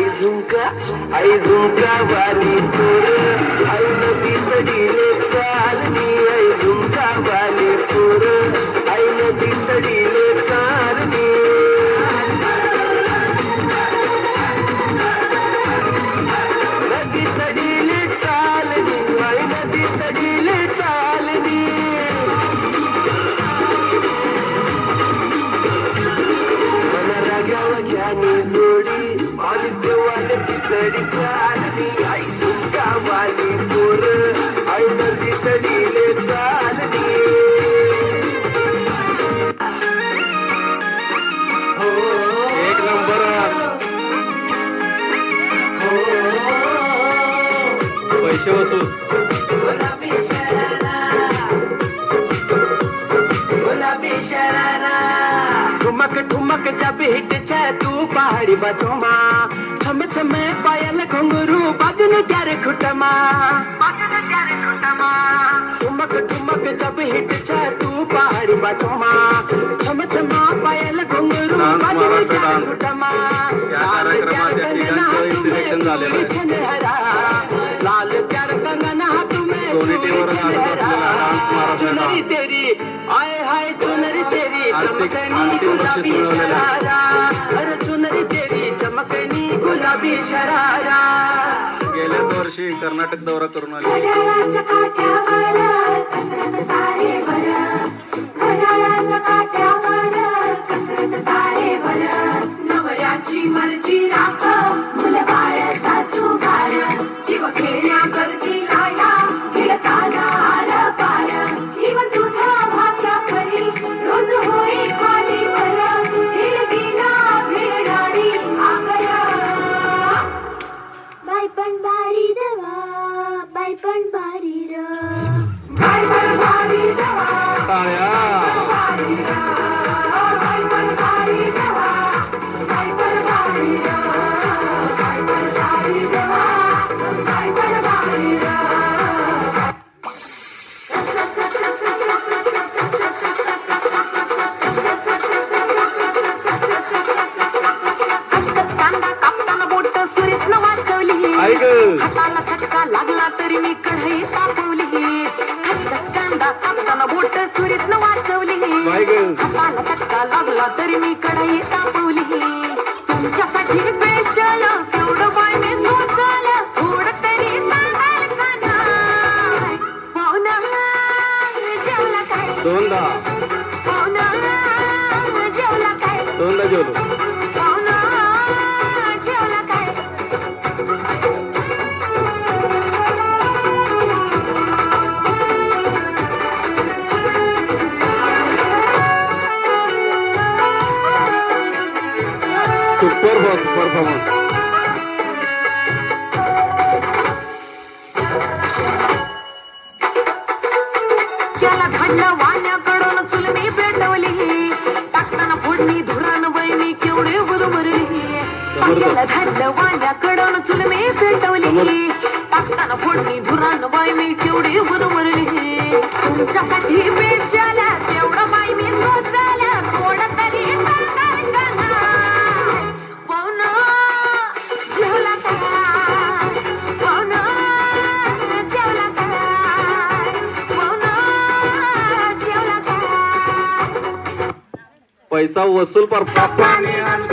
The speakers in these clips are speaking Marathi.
आई झुंका आई झुंका वाली पोर. आई नदी तडीले चालली आई झुंका वाली पोर. आई नदी तडीले बतोमा छम छमे पायल घुंगरू बजन क्यारे खुटमा बजन क्यारे खुटमा ठुमक ठुमक जब हिट छे तू पहाड़ी बतोमा छम छमा पायल घुंगरू बजन क्यारे. खुटमा या कार्यक्रमाच्या ठिकाणचं सिलेक्शन झालेलं आहे. लाल प्यार कंगना तुम्हें डान्स महाराष्ट्र चुनरी. तेरी आय हाय चुनरी तेरी चमकनी गुलाबी. शरारा गुलाबी शरारा गेल्याच वर्षी कर्नाटक दौरा करून आले. घड्याळाच्या हाताला फटका लागला तरी मी कढई तापवली कांदा कापताना बोट सुरीत न वाचवली. हाताला फटका लागला तरी मी कढई तापवली तुमच्यासाठी स्पेशल केवढं बाय मी थोडं तरी सांगाल का नाही? पाहुणा जेवला काय? दोनदा. पाहुणा जेवला काय? दोनदा जेवलो. बॉस परफॉर्मन्स त्याला घडलं वाण्याकडून चुलमी पेटवली. टाकताना फोडणी धुरान वैनी केवढे गुदमरली त्याला घडलं वाण्याकडून चुलमी पेटवली. टाकताना फोडणी धुरान बाई मी केवढी गुदमरली तुमच्यासाठी पेशाला पैसा वसूल पर परफॉर्मन्स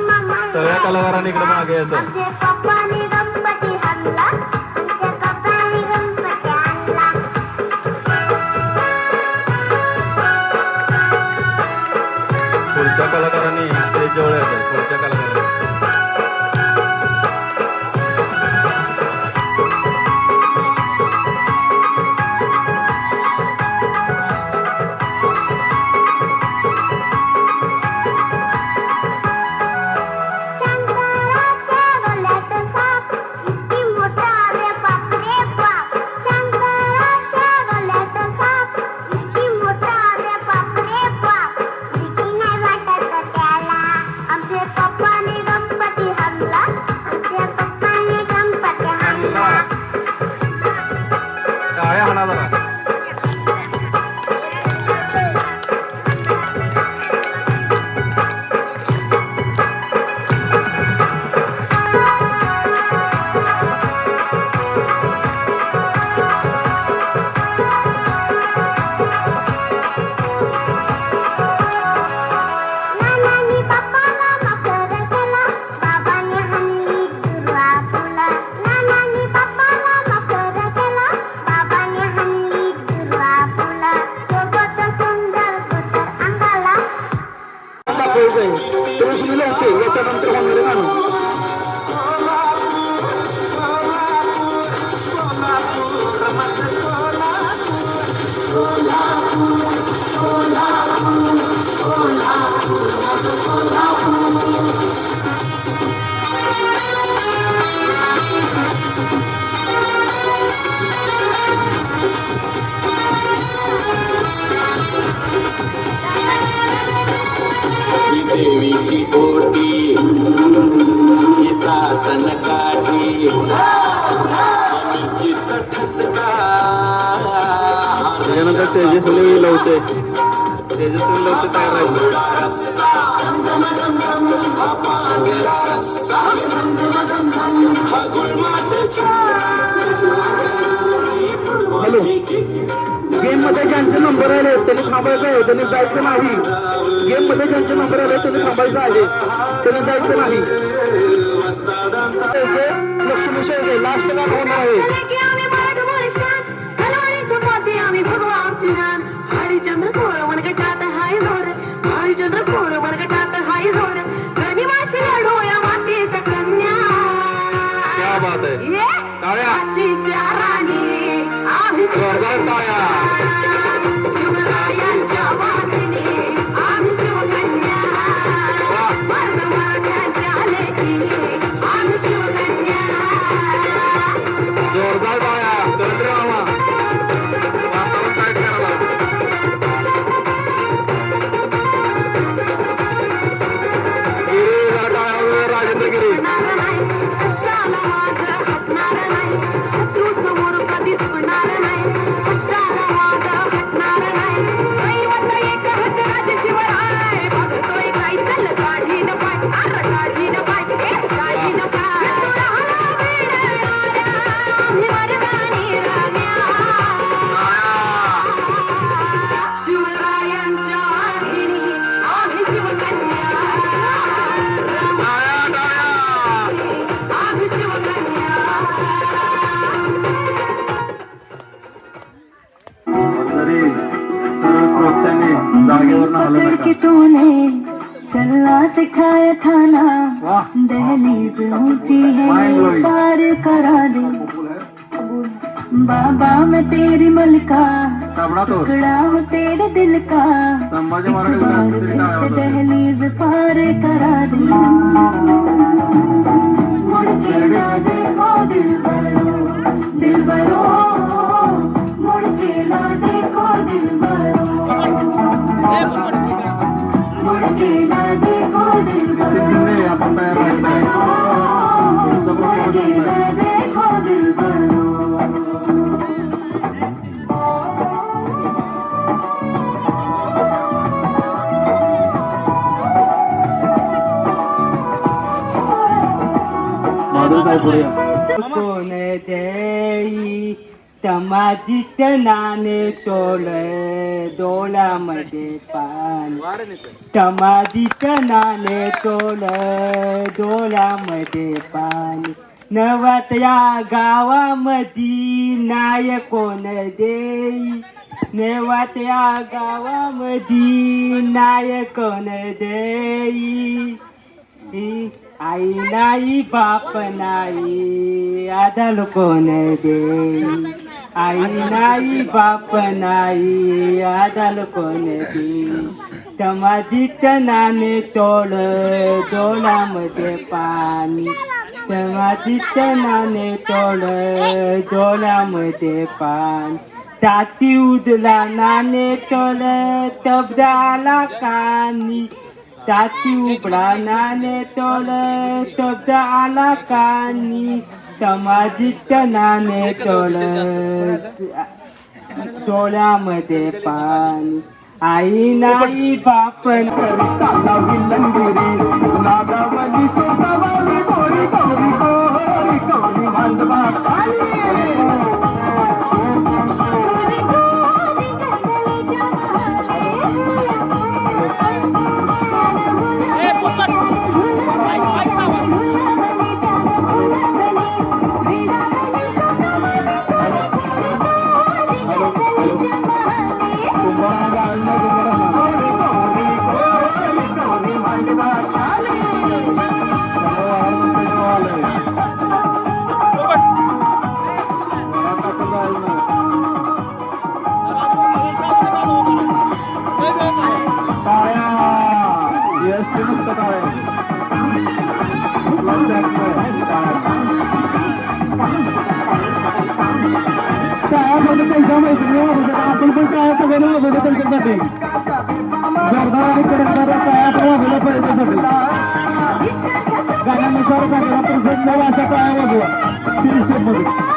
मामा सगळ्या कलाकारांनी इकडे मागे यायचं पुढच्या कलाकारांनी स्टेज जवळ यायचं पुढच्या देवीची ओटी ही सासन काठी. कलाकारांनी तेजस्वी लवते. तेजस्वी लवते तयार राहायचं हॅलो. गेममध्ये ज्यांचे नंबर आले त्यांनी थांबायचं आहे. त्यांनी जायचं नाही. गेममध्ये ज्यांचे नंबर आले त्यांनी थांबायचं आहे. त्यांनी जायचं नाही. लक्ष्मी शेळके लास्ट होणार आहे? खोर वनगटात हाय जोर. रनिवाशी लढोया मातेच्या कन्या. क्या पकड़ के तूने चलना सिखाया था ना। दहलीज ऊँची है पार करा दे। बाबा मैं तेरी मलका टुकड़ा हूँ तेरे दिल का. दहलीज पार करा दे। कोण देई? तमाजीत नाणे तोल डोळ्यामध्ये पाणी. तमाजीत नाणे तोल डोळ्यामध्ये पाणी. नवत या गावामधी नाय कोण देई? नेवात या गावामधी नाय कोण देई? आई नाही बाप नाही आदल कोण दे? आई नाही बाप नाही आदल कोण दे? समाधीत नाणे तोड डोळ्यामध्ये पाणी. समाधीत नाणे तोड डोळ्यामध्ये पाणी. ताती उदला नाणे तोड तबदाला कानी. ताती उबडा नाणे तोड तब्द आला कानी समाधीत नाणे तोड डोळ्यामध्ये पाणी. आई नाही बाप आपण काय सगळ्यांना वाजवतो त्यांच्यासाठी जोरदार आणि कडकदार काय आपण वाजवलं पाहिजे त्यासाठी गाण्यानुसार गाण्याला अशा काय वाजवा तीन